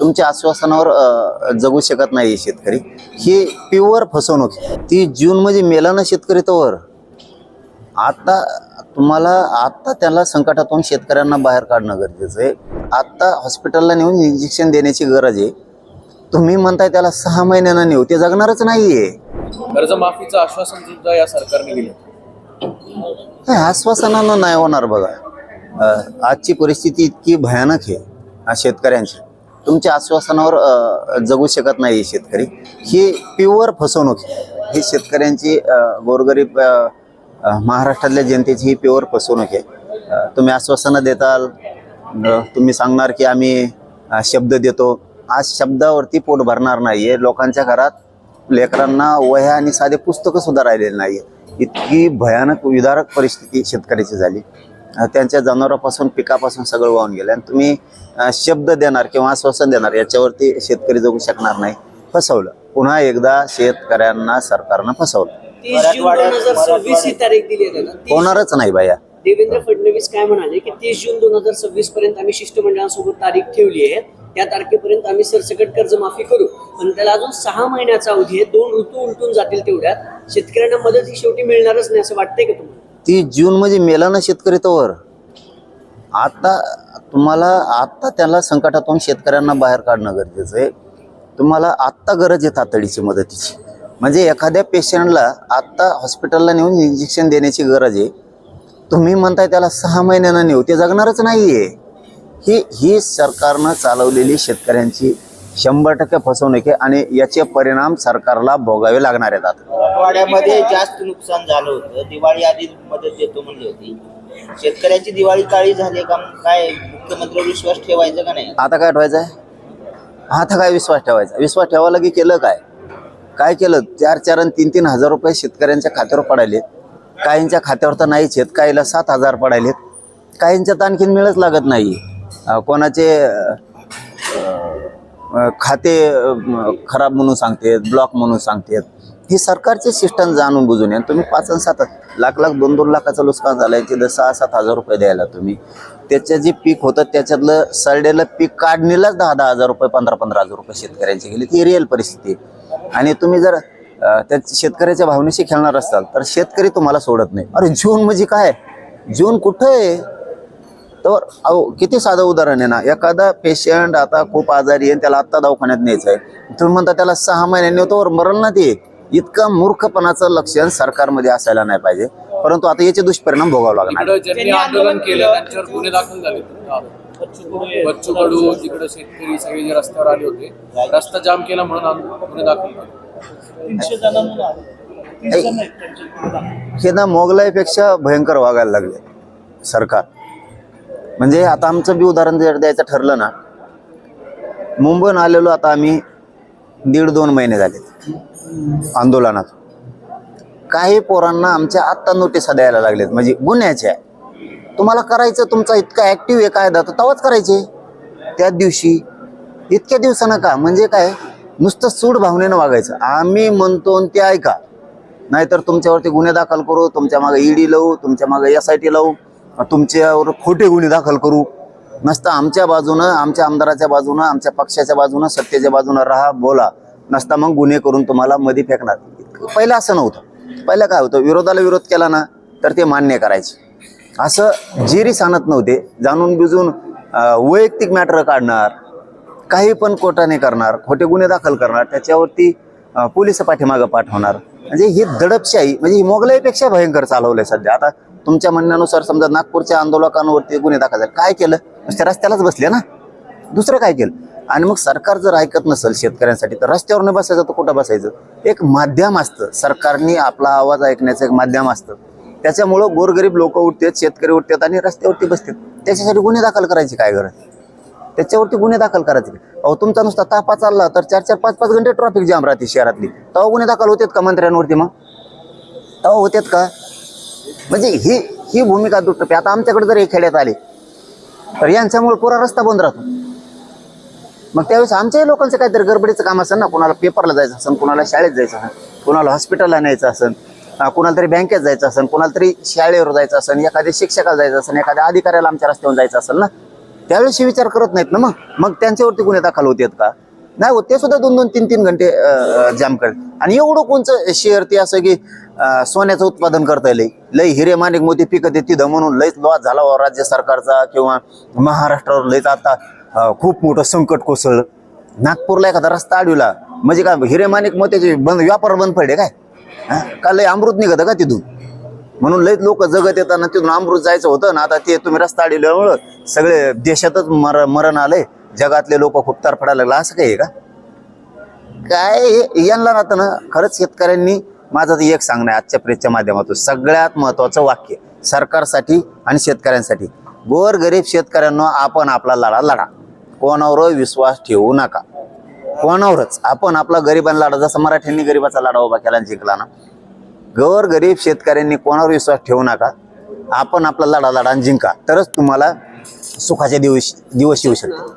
तुमच्या आश्वासनावर जगू शकत नाही शेतकरी. ही प्युअर फसवणूक. ती जूनमध्ये मेला ना शेतकरी तोवर आता तुम्हाला आता त्याला संकटातून शेतकऱ्यांना बाहेर काढणं गरजेचं आहे. आता हॉस्पिटलला नेऊन इंजेक्शन देण्याची गरज आहे. तुम्ही म्हणताय त्याला सहा महिन्यानं नेऊ. ते जगणारच नाहीये. कर्जमाफीचं आश्वासन सुद्धा या सरकारने दिलं. हे आश्वासनानं नाही होणार बघा. आजची परिस्थिती इतकी भयानक आहे शेतकऱ्यांची. तुमच्या आश्वासनावर जगू शकत नाही शेतकरी. ही प्युअर फसवणूक आहे. ही शेतकऱ्यांची गोरगरीब महाराष्ट्रातल्या जनतेची ही प्युअर फसवणूक आहे. तुम्ही आश्वासनं देताल तुम्ही सांगणार की आम्ही शब्द देतो. आज शब्दावरती पोट भरणार नाही आहे लोकांच्या घरात लेकरांना वह्या आणि साधे पुस्तकंसुद्धा राहिलेले नाही इतकी भयानक विदारक परिस्थिती शेतकऱ्याची झाली. त्यांच्या जनावरापासून पिकापासून सगळं वाहून गेलं. आणि तुम्ही शब्द देणार किंवा आश्वासन देणार याच्यावरती शेतकरी जगू शकणार नाही फसवलं. पुन्हा एकदा शेतकऱ्यांना सरकारनं फसवलं. होणारच नाही बाया. देवेंद्र फडणवीस काय म्हणाले की तीस जून दोन हजार सव्वीस पर्यंत आम्ही शिष्टमंडळासोबत तारीख ठेवली आहे. त्या तारखेपर्यंत आम्ही सरसकट कर्जमाफी करू. पण त्याला अजून सहा महिन्याचा अवधी आहे. दोन ऋतू उलटून जातील तेवढ्यात. शेतकऱ्यांना मदत ही शेवटी मिळणारच नाही असं वाटतंय का तुम्हाला? ती जूनमध्ये मेला ना शेतकरी तोवर. आता तुम्हाला आत्ता त्याला संकटातून शेतकऱ्यांना बाहेर काढणं गरजेचं आहे. तुम्हाला आत्ता गरज आहे तातडीची मदतीची. म्हणजे एखाद्या पेशंटला आत्ता हॉस्पिटलला नेऊन इंजेक्शन देण्याची गरज आहे. तुम्ही म्हणताय त्याला सहा महिन्यानं नेऊ ते जगणारच नाही आहे ही ही सरकारनं चालवलेली शेतकऱ्यांची शंभर टक्के फसवणूक आहे आणि याचे परिणाम सरकारला भोगावे लागणार आहेत. मराठवाड्यामध्ये जास्त नुकसान झालं होतं. दिवाळी आधी मदत देतो म्हणली होती. शेतकऱ्याची दिवाळी काळी झाली का मग काय? मुख्यमंत्र्यावर विश्वास ठेवायचा का नाही? आता काय ठेवायचं आहे आता काय विश्वास ठेवायचा? विश्वास ठेवायला की केलं काय? काय केलं? चार चार आणि तीन तीन हजार रुपये शेतकऱ्यांच्या खात्यावर पडायलेत. काहींच्या खात्यावर तर नाहीच आहेत. काहीला सात हजार पडायलेत. काहींच्यात आणखीन मिळच लागत नाही. अं, कोणाचे अं, खाते खराब म्हणून सांगतेत ब्लॉक म्हणून सांगतेत. हे सरकारचे सिस्टम जाणून बुजून आहे. तुम्ही पाच आणि सात लाख लाख दोन दोन लाखाचं नुकसान झालंय. तिथं सहा सात हजार रुपये द्यायला तुम्ही. त्याचं जे पीक होतं त्याच्यातलं सरडेलं पीक काढणीलाच दहा दहा हजार रुपये पंधरा पंधरा हजार रुपये शेतकऱ्यांची गेली. ती रिअल परिस्थिती आहे. आणि तुम्ही जर त्या शेतकऱ्याच्या भावनेशी खेळणार असाल तर शेतकरी तुम्हाला सोडत नाही. अरे जून म्हणजे काय? जून कुठं आहे? तर अहो किती साधं उदाहरण आहे ना? एखादा पेशंट आता खूप आजारी आहे आणि त्याला आत्ता दवाखान्यात न्यायचं आहे तुम्ही म्हणता त्याला सहा महिन्यांनी तोवर मरण ना ते. इतकं मूर्खपणाचं लक्षण सरकारमध्ये असायला नाही पाहिजे. परंतु आता याचे दुष्परिणाम भोगावे लागणार. इकडं ज्यांनी आंदोलन केलं त्यांच्यावर गुन्हे दाखल झाले. बच्चू कडू तिकडे शेतकरी सगळे जे रस्त्यावर आले होते रस्ता जाम केला म्हणून आंदोलन- गुन्हे दाखल झाले. हे ना मोगलाईपेक्षा भयंकर वागायला लागले सरकार. म्हणजे आता आमचं बी उदाहरण जर द्यायचं ठरलं ना मुंबईहून आलेलो आता आम्ही दीड दोन महिने झाले आंदोलनात. काही पोरांना आमच्या आत्ता नोटिसा द्यायला लागलेत म्हणजे गुन्ह्याच्या. तुम्हाला करायचं तुमचा इतका ॲक्टिव्ह आहे कायदा तर तवाच करायचे. त्याच दिवशी इतक्या दिवसानं का? म्हणजे काय? नुसतं सूड भावनेनं वागायचं. आम्ही म्हणतो आणि ते ऐका. नाहीतर तुमच्यावरती गुन्हे दाखल करू तुमच्या मागे ईडी लावू तुमच्या मागे एस आय टी लावू. तुमच्यावर खोटे गुन्हे दाखल करू. नसतं आमच्या बाजूनं आमच्या आमदाराच्या बाजूनं आमच्या पक्षाच्या बाजूनं सत्तेच्या बाजूनं राहा बोला. नसता मग गुन्हे करून तुम्हाला मध्ये फेकणार. पहिलं असं नव्हतं. पहिलं काय होतं? विरोधाला विरोध केला ना तर ते मान्य करायचे. असं जेरी सांगत नव्हते. जाणून बुजून वैयक्तिक मॅटर काढणार काही पण कोर्टाने करणार खोटे गुन्हे दाखल करणार त्याच्यावरती पोलीस पाठीमागं पाठवणार. म्हणजे ही दडपशाही म्हणजे ही मोगलाईपेक्षा भयंकर चालवलंय सध्या. आता तुमच्या म्हणण्यानुसार समजा नागपूरच्या आंदोलकांवरती गुन्हे दाखल झाले. काय केलं? नुसत्या रस्त्यालाच बसले ना? दुसरं काय केलं? आणि मग सरकार जर ऐकत नसेल शेतकऱ्यांसाठी तर रस्त्यावर न बसायचं तर कुठं बसायचं? एक माध्यम असतं. सरकारने आपला आवाज ऐकण्याचं एक माध्यम असतं. त्याच्यामुळं गोरगरीब लोक उठतात शेतकरी उठतात आणि रस्त्यावरती बसतात. त्याच्यासाठी गुन्हे दाखल करायची काय गरज? त्याच्यावरती गुन्हे दाखल करायचे. अहो तुमचा नुसता तापा चालला तर चार चार पाच पाच घंटे ट्रॉफिक जाम राहते शहरातली. तेव्हा गुन्हे दाखल होतात का मंत्र्यांवरती मग? तेव्हा होतात का? म्हणजे ही ही भूमिका दुटपी आता आमच्याकडे जर हे खेड्यात आले तर यांच्यामुळे पुरा रस्ता बंद राहतो. मग त्यावेळेस आमच्याही लोकांचं काहीतरी गडबडीचं काम असेल ना कोणाला पेपरला जायचं असेल कोणाला शाळेत जायचं असेल कोणाला हॉस्पिटलला न्यायचं असेल कोणाला तरी बँकेत जायचं असेल कोणाला तरी शाळेवर जायचं असेल एखाद्या शिक्षकाला जायचं असेल एखाद्या अधिकाऱ्याला आमच्या रस्त्यावर जायचं असेल ना त्यावेळेस विचार करत नाहीत ना मग. मग त्यांच्यावरती गुन्हे दाखल होतात का? नाही होत. ते सुद्धा दोन दोन तीन तीन घंटे जाम करत आणि एवढं कोणचं शेअर ते असं की सोन्याचं उत्पादन करता येईल. लई हिरे माणिक मोती पिकत येते तिथं म्हणून लईच लॉस झाला वा राज्य सरकारचा किंवा महाराष्ट्रावर लईच आता खूप मोठं संकट कोसळलं. नागपूरला एखादा रस्ता अडविला म्हणजे काय हिरे माणिक मोत्याचे बंद व्यापार बंद पडले काय? हा? का लय अमृत निघतं का तिथून? म्हणून लईच लोक जगत येताना तिथून अमृत जायचं होतं ना आता ते तुम्ही रस्ता अडवल्यामुळं सगळे देशातच मर मरण आलंय. जगातले लोक खूप तरफडायला लागला. असं काही आहे का? काय यांना राहतं ना खरंच शेतकऱ्यांनी माझं तर एक सांगणं आहे आजच्या प्रेसच्या माध्यमातून. सगळ्यात महत्वाचं वाक्य सरकारसाठी आणि शेतकऱ्यांसाठी. गोर गरीब शेतकऱ्यांना आपण आपला लढा लढा. कोणावर विश्वास ठेवू नका. कोणावरच. आपण आपला गरिबांना लढा जसा मराठ्यांनी गरिबाचा लढा उभा केला जिंकला ना. गोर गरीब शेतकऱ्यांनी कोणावर विश्वास ठेवू नका. आपण आपला लढा लढा आणि जिंका. तरच तुम्हाला सुखाचे दिवस दिवस येऊ शकतात.